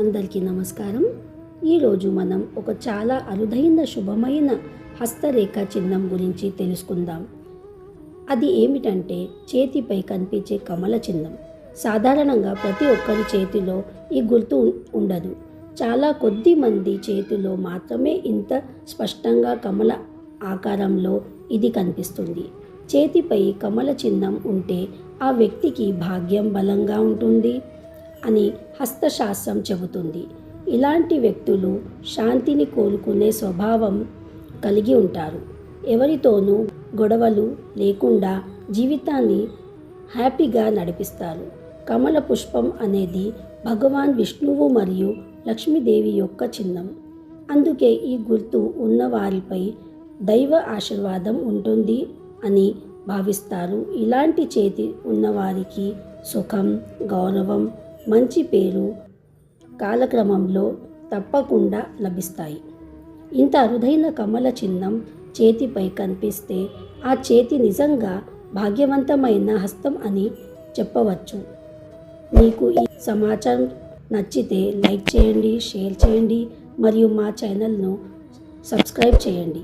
అందరికీ నమస్కారం. ఈరోజు మనం ఒక చాలా అరుదైన శుభమైన హస్తరేఖ చిహ్నం గురించి తెలుసుకుందాం. అది ఏమిటంటే చేతిపై కనిపించే కమల చిహ్నం. సాధారణంగా ప్రతి ఒక్కరి చేతిలో ఈ గుర్తు ఉండదు. చాలా కొద్ది మంది చేతిలో మాత్రమే ఇంత స్పష్టంగా కమల ఆకారంలో ఇది కనిపిస్తుంది. చేతిపై కమల చిహ్నం ఉంటే ఆ వ్యక్తికి భాగ్యం బలంగా ఉంటుంది. అని హస్తశాస్త్రం చెబుతుంది. ఇలాంటి వ్యక్తులు శాంతిని కోరుకునే స్వభావం కలిగి ఉంటారు. ఎవరితోనూ గొడవలు లేకుండా జీవితాన్ని హ్యాపీగా నడిపిస్తారు. కమల పుష్పం అనేది భగవాన్ విష్ణువు మరియు లక్ష్మీదేవి యొక్క చిహ్నం. అందుకే ఈ గుర్తు ఉన్నవారిపై దైవ ఆశీర్వాదం ఉంటుంది అని భావిస్తారు. ఇలాంటి చేతి ఉన్నవారికి సుఖం గౌరవం మంచి పేరు కాలక్రమంలో తప్పకుండా లభిస్తాయి. ఇంత అరుదైన కమల చిహ్నం చేతిపై కనిపిస్తే ఆ చేతి నిజంగా భాగ్యవంతమైన హస్తం అని చెప్పవచ్చు. మీకు ఈ సమాచారం నచ్చితే లైక్ చేయండి షేర్ చేయండి మరియు మా ఛానల్ను సబ్స్క్రైబ్ చేయండి.